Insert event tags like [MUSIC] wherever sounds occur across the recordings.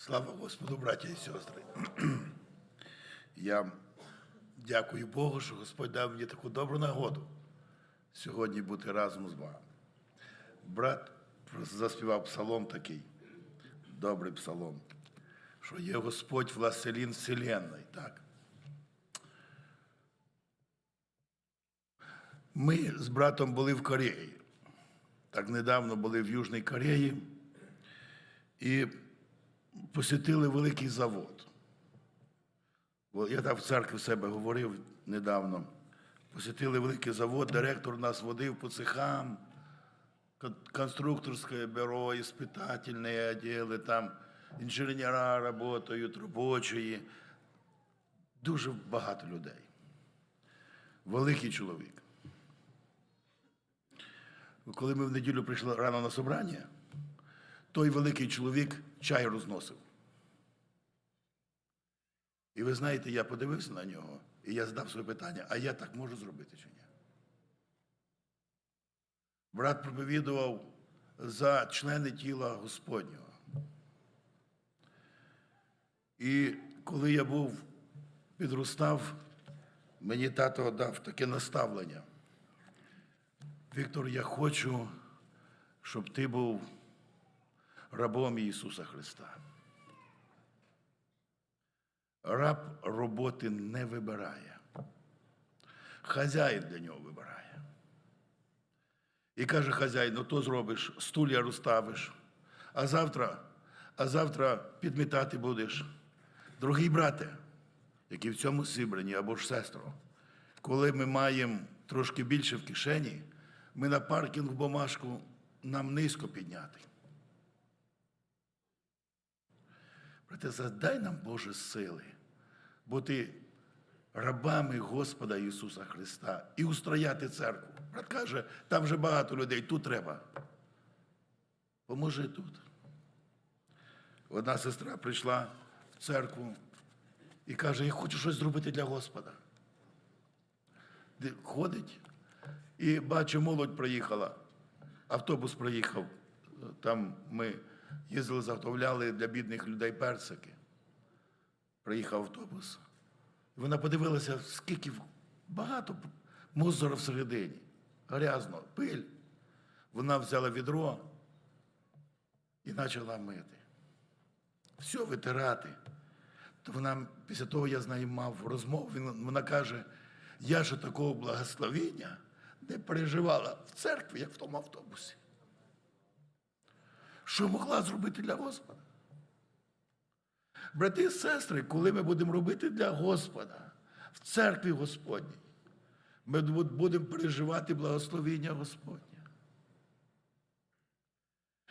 Слава Господу, браття і сестри. [CLEARS THROAT] Я дякую Богу, що Господь дав мені таку добру нагоду сьогодні бути разом з вами. Брат заспівав псалом такий, добрий псалом, що є Господь властелін Вселенної. Так? Ми з братом були в Кореї. Так недавно були в Южній Кореї і посітили великий завод. Я так в церкві в себе говорив недавно. Посітили великий завод, директор нас водив по цехам, конструкторське бюро, іспитательні відділи, там інженера працюють, робочі. Дуже багато людей. Великий чоловік. Коли ми в неділю прийшли рано на собрання, той великий чоловік чай розносив. І ви знаєте, я подивився на нього, і я задав своє питання, а я так можу зробити чи ні? Брат проповідував за члени тіла Господнього. І коли я був підростав, мені тато дав таке наставлення. Віктор, я хочу, щоб ти був рабом Ісуса Христа. Раб роботи не вибирає. Хазяїн для нього вибирає. І каже хазяїн, ну то зробиш, стулья розставиш, а завтра, а завтра підмітати будеш. Дорогий брате, які в цьому зібрані, або ж сестро, коли ми маємо трошки більше в кишені, ми на паркінг бумажку нам низько підняти. Брате, задай нам Боже сили бути рабами Господа Ісуса Христа і устрояти церкву. Брат каже, там вже багато людей, тут треба. Поможи тут. Одна сестра прийшла в церкву і каже, я хочу щось зробити для Господа. Ходить і бачу, молодь проїхала. Автобус проїхав. Там ми їздили, заготовляли для бідних людей персики. Приїхав автобус. Вона подивилася, скільки багато мусора всередині. Грязно, пиль. Вона взяла відро і почала мити. Все витирати. То вона після того я з нею мав розмову. Вона каже: я ж такого благословіння не переживала в церкві, як в тому автобусі. Що могла зробити для Господа? Брати і сестри, коли ми будемо робити для Господа в церкві Господній, ми будемо переживати благословіння Господнє.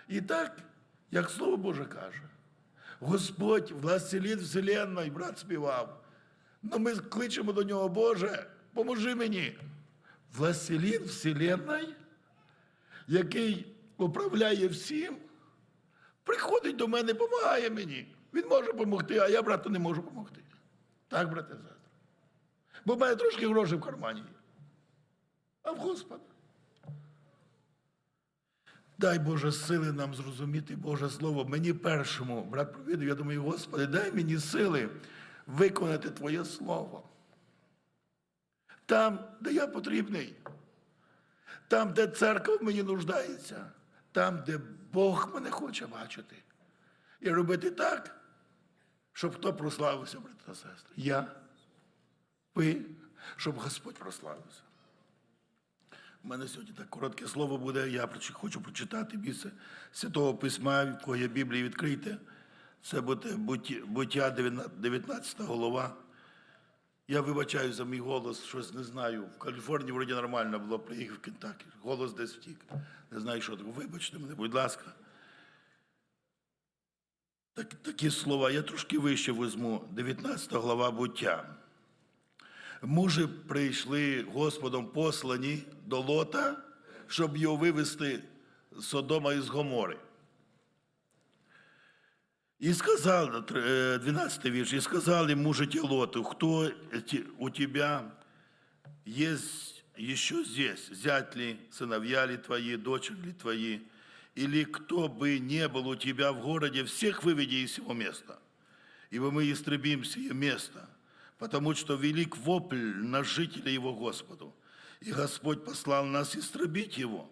І так, як Слово Боже каже, Господь, властелін Вселенної, брат співав. Ну ми кличемо до нього, Боже, поможи мені. Властелін Вселенної, який управляє всім, приходить до мене, допомагає мені. Він може допомогти, а я, брату, не можу допомогти. Так, брате, сестри. Бо в мене трошки грошей в кармані. А в Господа. Дай Боже сили нам зрозуміти Боже Слово. Мені першому, брат провідав, я думаю, Господи, дай мені сили виконати Твоє Слово. Там, де я потрібний, там, де церква мені нуждається, там, де Бог мене хоче бачити. І робити так, щоб хто прославився, брати та сестри. Я, ви, щоб Господь прославився. У мене сьогодні так коротке слово буде. Я хочу прочитати місце Святого Письма, в кого є Біблії відкрите. Це буде Буття- буття 19 голова. Я вибачаю за мій голос, щось не знаю. В Каліфорнії вроді нормально було, приїхав в Кентакі. Голос десь втік. Не знаю, що таке. Вибачте мене, будь ласка. Так, такі слова. Я трошки вище візьму. 19 глава буття. Мужі прийшли Господом послані до Лота, щоб його вивезти з Содома із Гомори. І сказал, е, 12 вірш, и сказали мужи Лоту, кто те- у тебя есть еще здесь, зять ли, сыновья ли твои, дочери ли твои, или кто бы не был у тебя в городе, всех выведи из его места, ибо мы истребим сие место, потому что велик вопль на жителей его Господу, и Господь послал нас истребить его».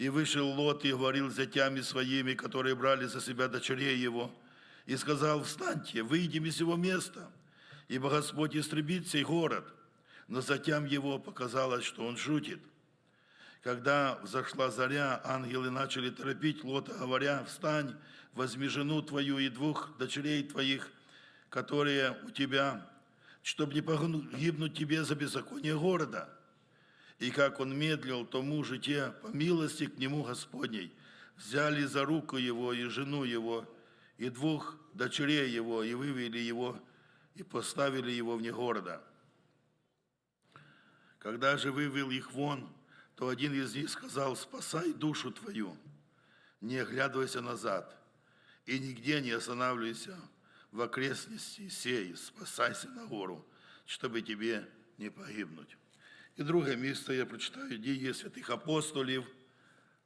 И вышел Лот и говорил с зятями своими, которые брали за себя дочерей его, и сказал, «Встаньте, выйдем из его места, ибо Господь истребит сей город». Но затем его показалось, что он шутит. Когда взошла заря, ангелы начали торопить Лота, говоря, «Встань, возьми жену твою и двух дочерей твоих, которые у тебя, чтобы не погибнуть тебе за беззаконие города». И как он медлил, то мужи те, по милости к нему Господней, взяли за руку его и жену его, и двух дочерей его, и вывели его, и поставили его вне города. Когда же вывел их вон, то один из них сказал, спасай душу твою, не оглядывайся назад, и нигде не останавливайся в окрестности сей, спасайся на гору, чтобы тебе не погибнуть. І друге місце я прочитаю дії святих апостолів.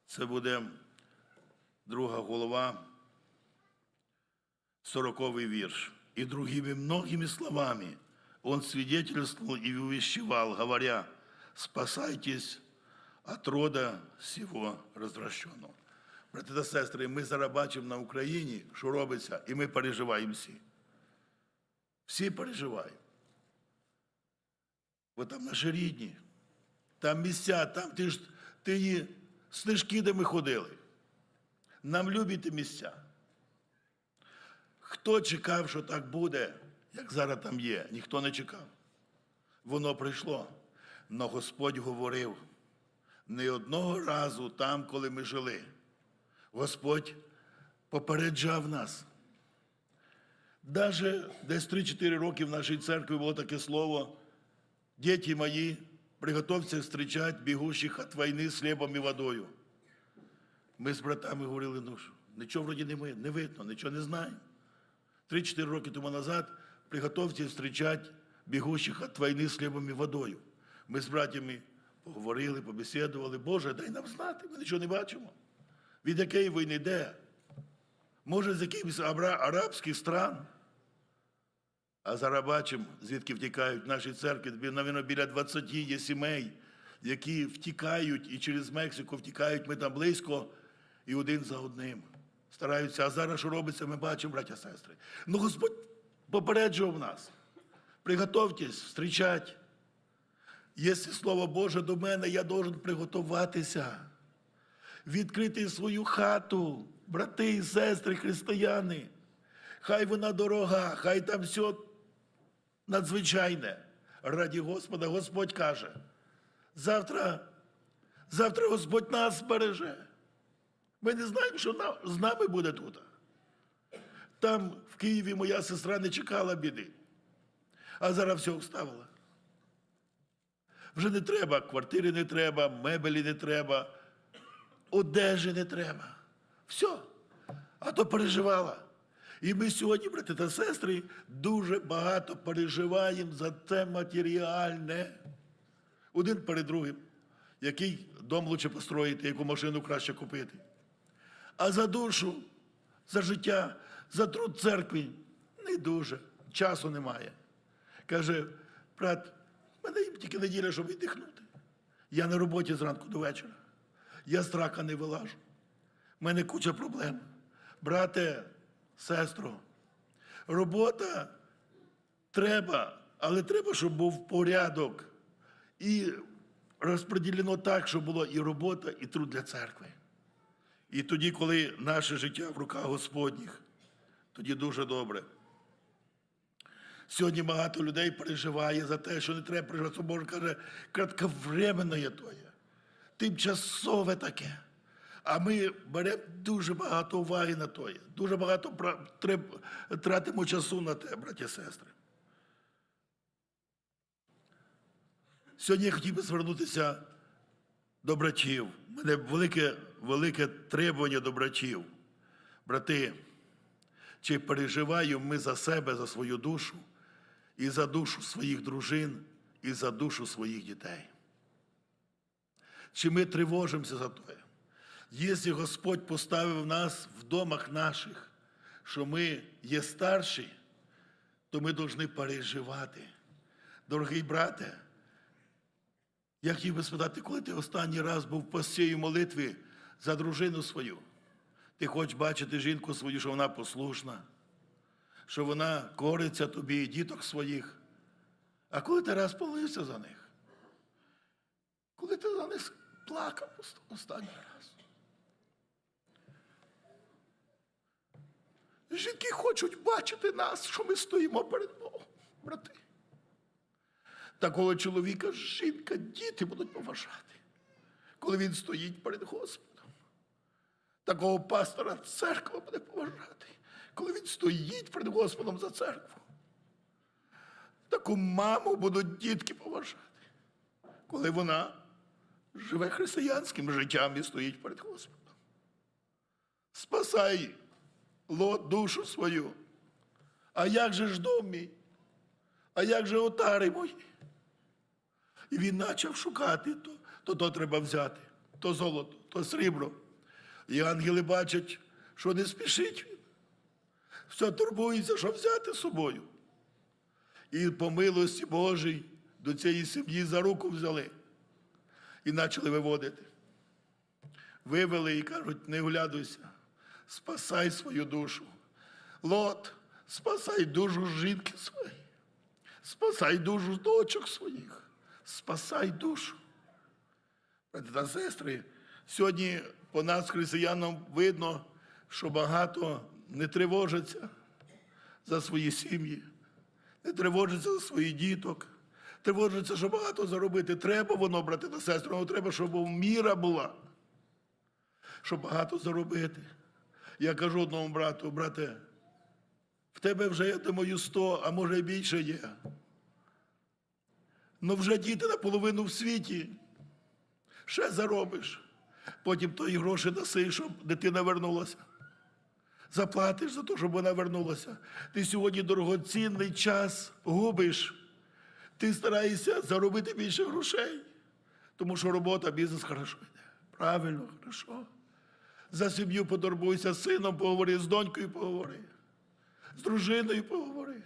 Це буде друга голова, сороковий вірш. И другими многими словами он свидетельствовал и увещевал, говоря, спасайтесь от рода сего развращеного. Брати та сестри, ми зараз бачимо на Україні, що робиться, і ми переживаємо всі. Всі переживаємо. Бо там наші рідні, там місця, там ти ж ти стежки, де ми ходили. Нам любі місця. Хто чекав, що так буде, як зараз там є? Ніхто не чекав. Воно прийшло. Но Господь говорив не одного разу там, коли ми жили. Господь попереджав нас. Даже десь 3-4 роки в нашій церкві було таке слово. Дети мои, приготовься встречать бегущих от войны с хлебом и водою. Ми з братами говорили, ну що, нічого вроді не, ми- не видно, нічого не знаємо. Три-чотири роки тому назад приготовься встречать бегущих от війни з хлібом і водою. Ми з братями поговорили, побесідували. Боже, дай нам знати, ми нічого не бачимо. Від якої війни де? Може, з якихось арабських стран? А зараз бачимо, звідки втікають наші церкви. Навірно, біля 20 є сімей, які втікають і через Мексику втікають. Ми там близько і один за одним. Стараються. А зараз що робиться, ми бачимо, браття сестри. Ну, Господь попереджував нас. Приготовтесь, зустрічать. Якщо Слово Боже до мене, я должен приготуватися. Відкрити свою хату, брати і сестри, християни. Хай вона дорога, хай там все надзвичайне. Раді Господа, Господь каже. Завтра, завтра Господь нас береже. Ми не знаємо, що з нами буде тут. Там в Києві моя сестра не чекала біди, а зараз все вставила. Вже не треба, квартири не треба, мебелі не треба, одежі не треба. Все. А то переживала. І ми сьогодні, брати та сестри, дуже багато переживаємо за це матеріальне. Один перед другим. Який дом лучше построїти, яку машину краще купити. А за душу, за життя, за труд церкви не дуже. Часу немає. Каже, брат, мене їм тільки неділя, щоб віддихнути. Я на роботі зранку до вечора. Я з трака не вилажу. У мене куча проблем. Брате, сестро, робота треба, але треба, щоб був порядок. І розподілено так, щоб було і робота, і труд для церкви. І тоді, коли наше життя в руках Господніх, тоді дуже добре. Сьогодні багато людей переживає за те, що не треба переживати. Боже каже, кратковременно є то є. Тимчасове таке. А ми беремо дуже багато уваги на є. Дуже багато тратимо часу на те, браті і сестри. Сьогодні я хотів би звернутися до братів. У мене велике, велике требування до братів. Брати, чи переживаємо ми за себе, за свою душу, і за душу своїх дружин, і за душу своїх дітей? Чи ми тривожимося за те? Якщо Господь поставив нас в домах наших, що ми є старші, то ми повинні переживати. Дорогий брате, я хотів би спитати, коли ти останній раз був в постій молитві за дружину свою? Ти хочеш бачити жінку свою, що вона послушна, що вона кориться тобі і діток своїх. А коли ти раз полився за них? Коли ти за них плакав останній раз? Жінки хочуть бачити нас, що ми стоїмо перед Богом, брати. Такого чоловіка жінка, діти будуть поважати, коли він стоїть перед Господом. Такого пастора церква буде поважати, коли він стоїть перед Господом за церкву. Таку маму будуть дітки поважати, коли вона живе християнським життям і стоїть перед Господом. Спасай Лот душу свою. А як же ж дом мій? А як же отари мої? І він почав шукати, то, то то треба взяти, то золото, то срібло. І ангели бачать, що не спішить він. Все турбується, що взяти з собою. І по милості Божій до цієї сім'ї за руку взяли і почали виводити. Вивели і кажуть, не оглядуйся, спасай свою душу. Лот, спасай душу жінки своєї, спасай душу дочок своїх, спасай душу. Брати та сестри, сьогодні по нас, християнам, видно, що багато не тривожаться за свої сім'ї, не тривожаться за своїх діток, тривожаться, що багато заробити. Треба воно, брати та сестри, але треба, щоб міра була, щоб багато заробити. Я кажу одному брату, брате, в тебе вже, я думаю, сто, а може і більше є. Ну вже діти наполовину в світі. Ще заробиш. Потім тої гроші даси, щоб дитина вернулася. Заплатиш за те, щоб вона вернулася. Ти сьогодні дорогоцінний час губиш. Ти стараєшся заробити більше грошей, тому що робота, бізнес хорошо йде. Правильно, хорошо. За сім'ю подорбуйся, з сином поговори, з донькою поговори, з дружиною поговори.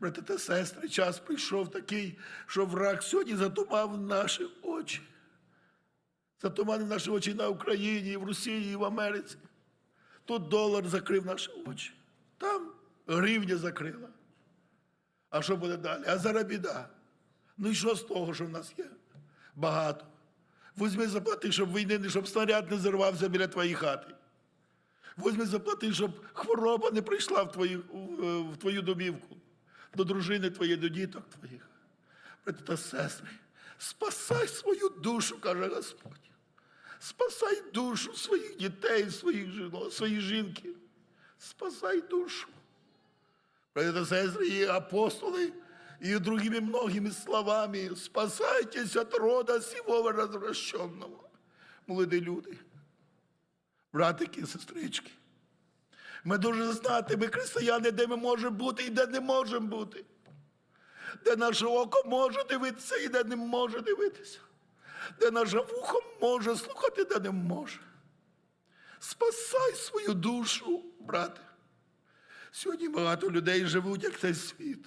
Брати та сестри, час прийшов такий, що враг сьогодні затумав наші очі. Затуманив наші очі на Україні, і в Росії, і в Америці. Тут долар закрив наші очі. Там гривня закрила. А що буде далі? А зараз біда. Ну і що з того, що в нас є? Багато. Возьми заплати, щоб війни, не- щоб снаряд не зірвався біля твоєї хати. Возьми заплати, щоб хвороба не прийшла в твою, в, в твою домівку, до дружини твоєї, до діток твоїх. Брати та сестри, спасай свою душу, каже Господь. Спасай душу своїх дітей, своїх жінок, своїх жінки. Спасай душу. Брати та сестри, і апостоли, и другими многими словами «Спасайтесь от рода сего развращенного». Молоді люди, братики і сестрички, ми дуже знати, ми християни, де ми можемо бути і де не можемо бути. Де наше око може дивитися і де не може дивитися. Де наше вухо може слухати, де не може. Спасай свою душу, брате. Сьогодні багато людей живуть, як цей світ.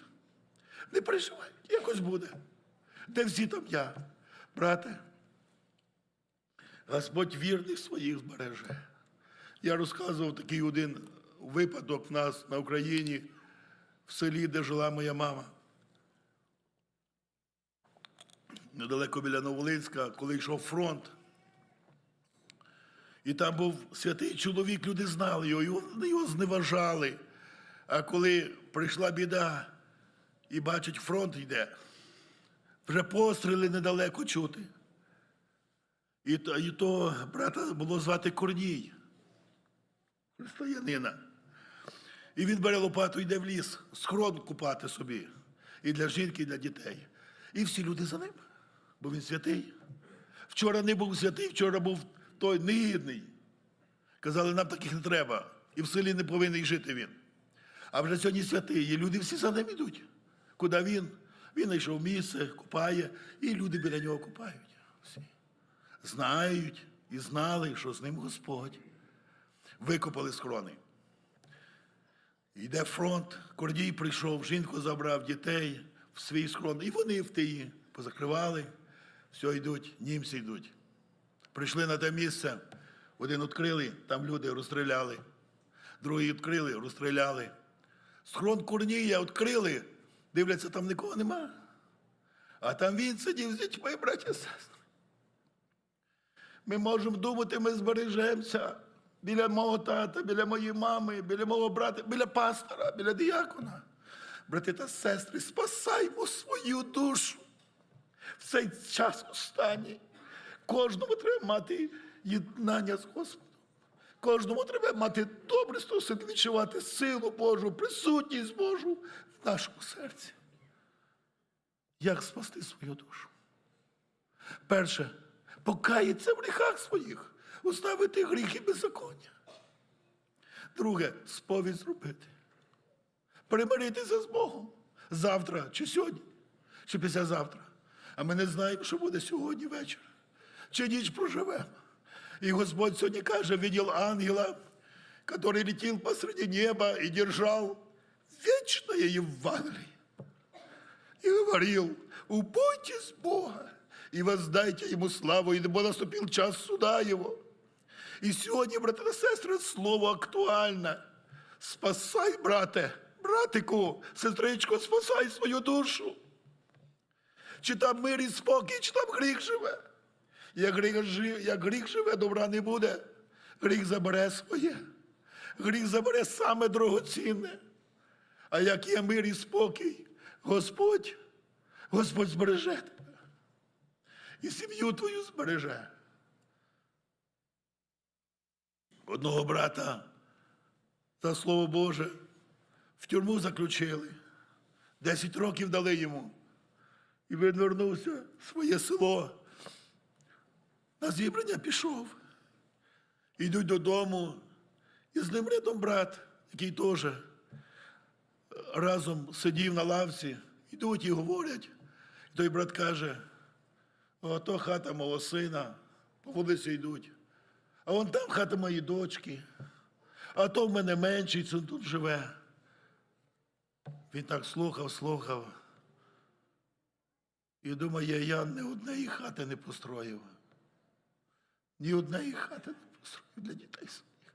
Не переживай, якось буде. Де всі там я, брате? Господь вірних своїх збереже. Я розказував такий один випадок в нас на Україні, в селі, де жила моя мама. Недалеко біля Новолинська, коли йшов фронт. І там був святий чоловік, люди знали його, його, зневажали. А коли прийшла біда і бачать, фронт йде, вже постріли недалеко чути. І то, і то брата було звати Корній, християнина. І він бере лопату, йде в ліс, схрон купати собі. І для жінки, і для дітей. І всі люди за ним, бо він святий. Вчора не був святий, вчора був той негідний. Казали, нам таких не треба. І в селі не повинен жити він. А вже сьогодні святий, і люди всі за ним йдуть. Куди він? Він знайшов місце, купає, і люди біля нього купають. Всі. Знають, і знали, що з ним Господь. Викопали схрони. Йде фронт, Кордій прийшов, жінку забрав, дітей в свій схрон. І вони в тії позакривали, все йдуть, німці йдуть. Прийшли на те місце, один відкрили, там люди розстріляли, другий відкрили, розстріляли. Схрон Корнія відкрили, дивляться, там нікого нема. А там він сидів з дітьми, браття і сестри. Ми можемо думати, ми збережемося біля мого тата, біля моєї мами, біля мого брата, біля пастора, біля діякона. Брати та сестри, спасаймо свою душу в цей час останній. Кожному треба мати єднання з Господом. Кожному треба мати добре стосунки, відчувати силу Божу, присутність Божу нашому серці. Як спасти свою душу? Перше, покаятися в гріхах своїх, уставити гріхи беззаконня. Друге, сповідь зробити. Примиритися з Богом завтра чи сьогодні, чи післязавтра. А ми не знаємо, що буде сьогодні вечір, чи ніч проживемо. І Господь сьогодні каже, видел ангела, который летел посреди неба и держал вечное Евангелие. И говорил, убойтесь Бога и воздайте Ему славу, ибо наступил час суда Его. І сьогодні, брати та сестри, слово актуальне. Спасай, брате, братику, сестричко, спасай свою душу. Чи там мир і спокій, чи там гріх живе. Як гріх, жи- як гріх живе, добра не буде. Гріх забере своє. Гріх забере саме дорогоцінне. А як є мир і спокій, Господь, Господь збереже тебе. І сім'ю твою збереже. Одного брата за слово Боже в тюрму заключили. Десять років дали йому. І він вернувся в своє село. На зібрання пішов. Йдуть додому, і з ним рядом брат, який теж разом сидів на лавці, йдуть і говорять. І той брат каже: ото хата мого сина, по вулиці йдуть. А вон там хата моєї дочки, а то в мене менший син тут живе. Він так слухав, слухав. І думає, я ні однієї хати не построїв. Ні однієї хати не построїв для дітей своїх.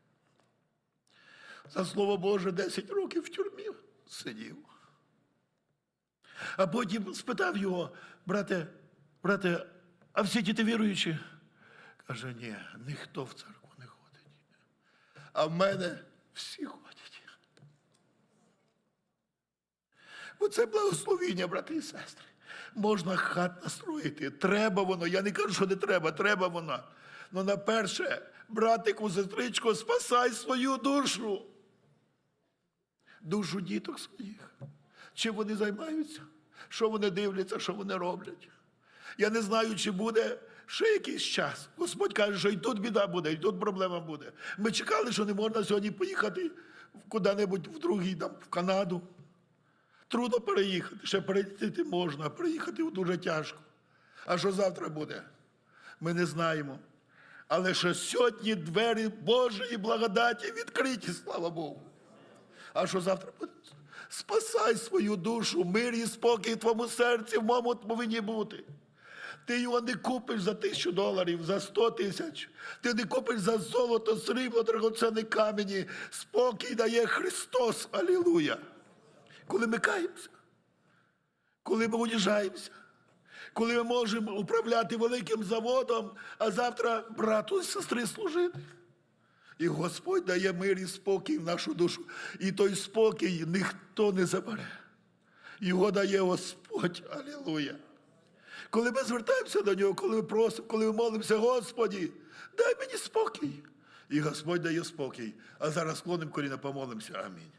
За слово Боже, 10 років в тюрмі сидів. А потім спитав його, брате, брате, а всі діти віруючі? Каже, ні, ніхто в церкву не ходить. А в мене всі ходять. Бо це благословіння, брати і сестри. Можна хат настроїти. Треба воно. Я не кажу, що не треба, треба воно. Ну на перше, братику, сестричко, спасай свою душу. Душу діток своїх. Чим вони займаються? Що вони дивляться, що вони роблять? Я не знаю, чи буде ще якийсь час. Господь каже, що і тут біда буде, і тут проблема буде. Ми чекали, що не можна сьогодні поїхати куди-небудь в другий, там, в Канаду. Трудно переїхати. Ще переїхати можна, а переїхати дуже тяжко. А що завтра буде? Ми не знаємо. Але що сьогодні двері Божої благодаті відкриті, слава Богу. А що завтра буде? Спасай свою душу, мир і спокій в твоєму серці, в моєму повинні бути. Ти його не купиш за тисячу доларів, за сто тисяч. Ти не купиш за золото, срібло, драгоценні камені. Спокій дає Христос. Алілуя. Коли ми каємося, коли ми уніжаємося, коли ми можемо управляти великим заводом, а завтра брату і сестри служити. І Господь дає мир і спокій в нашу душу. І той спокій ніхто не забере. Його дає Господь. Алілуя. Коли ми звертаємося до нього, коли ми просимо, коли ми молимося, Господі, дай мені спокій. І Господь дає спокій. А зараз склонимо коліна, помолимося. Амінь.